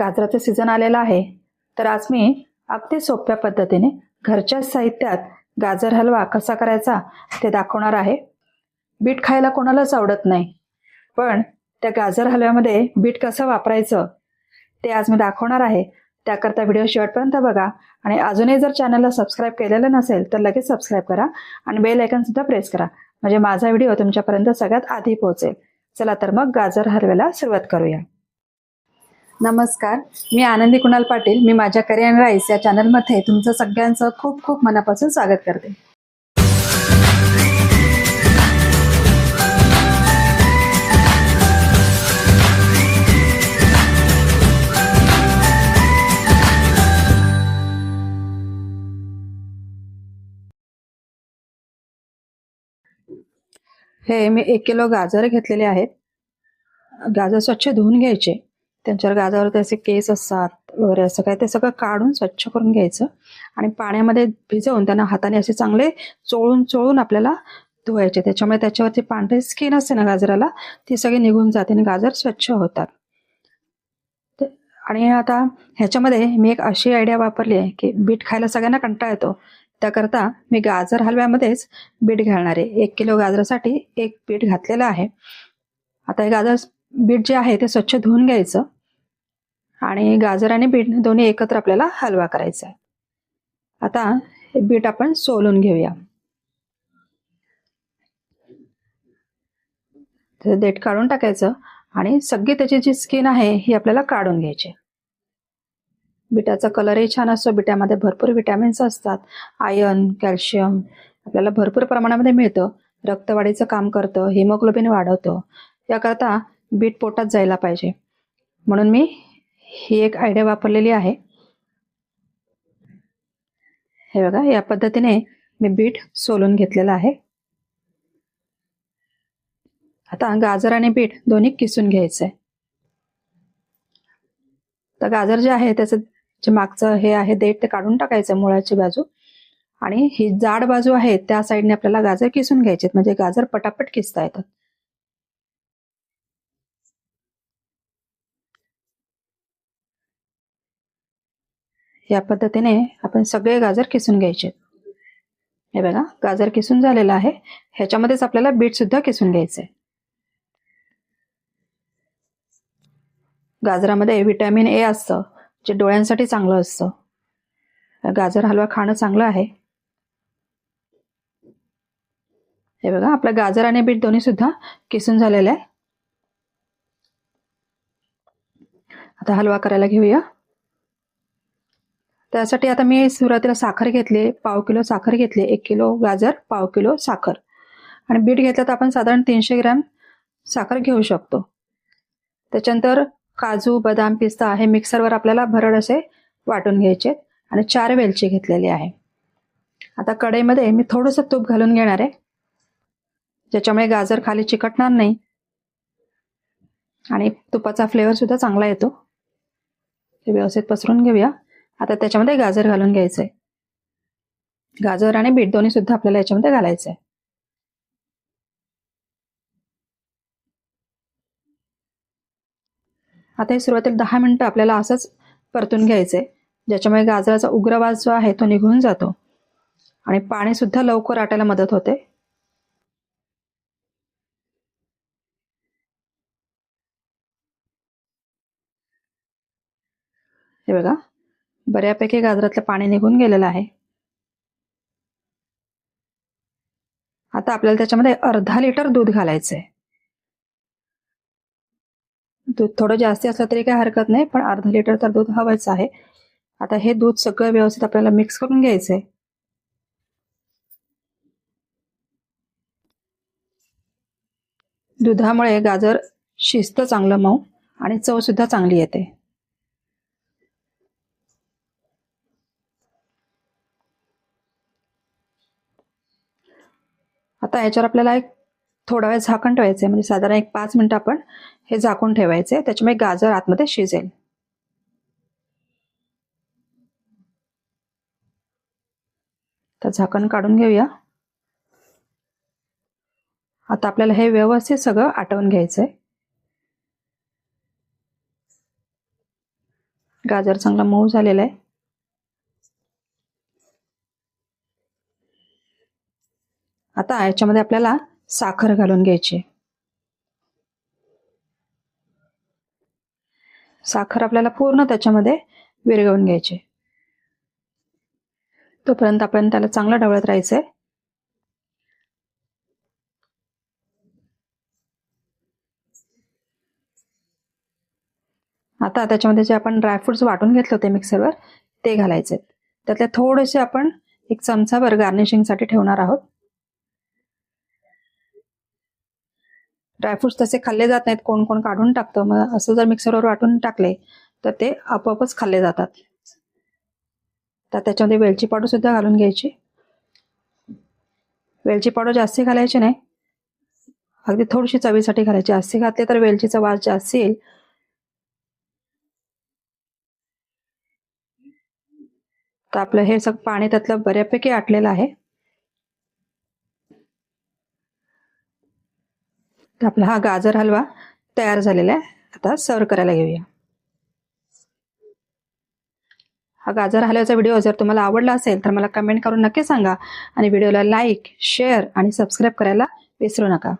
गाजराचं season आलेलं आहे. तर आज मी अगदी सोप्या पद्धतीने घरच्याच साहित्यात गाजर हलवा कसा करायचा ते दाखवणार आहे. बीट खायला कोणालाच आवडत नाही. पण त्या गाजर हलव्यामध्ये बीट कसं वापरायचं ते आज मी दाखवणार आहे. त्याकरता व्हिडिओ शेवटपर्यंत बघा आणि अजूनही जर चॅनलला सबस्क्राईब केलेलं नसेल तर लगेच सबस्क्राईब करा आणि बेल आयकन सुद्धा प्रेस करा. म्हणजे माझा व्हिडिओ तुमच्यापर्यंत सगळ्यात आधी पोहोचेल. चला तर मग गाजर हलव्याला सुरुवात करूया. नमस्कार. मी आनंदी कुणाल पाटील. मी माझ्या करिअर राईस या चॅनलमध्ये तुमचं सगळ्यांचं खूप खूप मनापासून स्वागत करते. हे मी एक किलो गाजर घेतलेले आहेत. गाजर स्वच्छ धुवून घ्यायचे. त्यांच्यावर गाजावरती असे केस असतात वगैरे असं काय ते सगळं काढून स्वच्छ करून घ्यायचं. आणि पाण्यामध्ये भिजवून त्यांना हाताने असे चांगले चोळून चोळून आपल्याला धुवायचे. त्याच्यामुळे त्याच्यावरची पांढरी स्किन असते ना गाजराला ती सगळी निघून जाते आणि गाजर स्वच्छ होतात. आणि आता ह्याच्यामध्ये मी एक अशी आयडिया वापरली आहे की बीट खायला सगळ्यांना कंटाळा येतो. त्याकरता मी गाजर हलव्यामध्येच बीट घालणार आहे. एक किलो गाजरासाठी एक बीट घातलेलं आहे. आता हे गाजर बीट जे आहे ते स्वच्छ धुवून घ्यायचं. आणि गाजर आणि बीट दोन्ही एकत्र आपल्याला हलवा करायचा आहे. आता हे बीट आपण सोलून घेऊया. देठ काढून टाकायचं आणि सगळी त्याची जी स्किन आहे ही आपल्याला काढून घ्यायची बिटाचा कलरही छान असतो. बिटामध्ये भरपूर विटॅमिन्स असतात. आयर्न कॅल्शियम आपल्याला भरपूर प्रमाणामध्ये मिळतं. रक्तवाढीचं काम करतं. हिमोग्लोबिन वाढवतं. याकरता बीट पोटात जायला पाहिजे. म्हणून मी ही एक आयडिया वापरलेली आहे. हे बघा या पद्धतीने मी बीट सोलून घेतलेलं आहे. आता गाजर आणि बीट दोन्ही किसून घ्यायचं आहे तर गाजर जे आहे त्याचं जे मागचं हे आहे देठ ते काढून टाकायचं मुळाची बाजू. आणि ही जाड बाजू आहे त्या साईडने आपल्याला गाजर किसून घ्यायचे म्हणजे गाजर पटापट किसता येतात. या पद्धतीने आपण सगळे गाजर किसून घ्यायचे. हे बघा गाजर किसून झालेलं आहे. ह्याच्यामध्येच आपल्याला बीट सुद्धा किसून घ्यायचंय. गाजरामध्ये व्हिटॅमिन ए असतं जे डोळ्यांसाठी चांगलं असतं. गाजर हलवा खाणं चांगलं आहे. हे बघा आपलं गाजर आणि बीट दोन्ही सुद्धा किसून झालेलं आहे. आता हलवा करायला घेऊया. त्यासाठी आता मी सुरुवातीला साखर घेतली पाव किलो साखर घेतली एक किलो गाजर पाव किलो साखर. आणि बीट घेतलं तर आपण साधारण तीनशे ग्रॅम साखर घेऊ शकतो. त्याच्यानंतर काजू बदाम पिस्ता हे मिक्सरवर आपल्याला भरड असे वाटून घ्यायचे आणि चार वेलची घेतलेली आहे. आता कढईमध्ये मी थोडंसं तूप घालून घेणार आहे. ज्याच्यामुळे गाजर खाली चिकटणार नाही. आणि तुपाचा फ्लेवर सुद्धा चांगला येतो. ते व्यवस्थित पसरून घेऊया. आता त्याच्यामध्ये गाजर घालून घ्यायचंय. गाजर आणि बीट दोन्ही सुद्धा आपल्याला याच्यामध्ये घालायचंय. आता हे सुरुवातीला दहा मिनिटं आपल्याला असंच परतून घ्यायचंय. ज्याच्यामुळे गाजराचा उग्रवास जो आहे तो निघून जातो. आणि पाणी सुद्धा लवकर आटायला मदत होते. हे बघा. बऱ्यापैकी गाजरातलं पाणी निघून गेलेलं आहे. आता आपल्याला त्याच्यामध्ये अर्धा लिटर दूध घालायचंय. दूध थोडं जास्ती असलं तरी काही हरकत नाही पण अर्धा लिटर तर दूध हवंच आहे. आता हे दूध सगळं व्यवस्थित आपल्याला मिक्स करून घ्यायचंय. दुधामुळे गाजर शिस्त चांगलं मऊ आणि चव सुद्धा चांगली येते. आता याच्यावर आपल्याला एक थोडा वेळ झाकण ठेवायचं आहे म्हणजे साधारण एक पाच मिनटं आपण हे झाकून ठेवायचं आहे त्याच्यामुळे गाजर आतमध्ये शिजेल. तर झाकण काढून घेऊया. आता आपल्याला हे व्यवस्थित सगळं आटवून घ्यायचं आहे गाजर चांगला मऊ झालेला आहे. आता याच्यामध्ये आपल्याला साखर घालून घ्यायची. साखर आपल्याला पूर्ण त्याच्यामध्ये विरघळून घ्यायची. तोपर्यंत आपण त्याला चांगलं ढवळत राहायचंय. आता त्याच्यामध्ये जे आपण ड्रायफ्रुट्स वाटून घेतले होते मिक्सरवर ते घालायचे त्यातले थोडेसे आपण एक चमचाभर गार्निशिंगसाठी ठेवणार आहोत. ड्रायफ्रुट्स तसे खाल्ले जात नाहीत कोण कोण काढून टाकतं. मग असं जर मिक्सरवर वाटून टाकले तर ते आपोआपच खाल्ले जातात. तर त्याच्यामध्ये वेलची पावडर सुद्धा घालून घ्यायची. वेलची पावडर जास्ती घालायची नाही. अगदी थोडीशी चवीसाठी घालायची. जास्ती घातली तर वेलचीचा वास जास्त येईल. तर आपलं हे सगळं पाणी त्यातलं बऱ्यापैकी आटलेलं आहे. तर आपला हा गाजर हलवा तयार झालेला आहे. आता सर्व करायला घेऊया. हा गाजर हलव्याचा व्हिडिओ जर तुम्हाला आवडला असेल तर मला कमेंट करून नक्की सांगा. आणि व्हिडिओला लाईक शेअर आणि सबस्क्राईब करायला विसरू नका.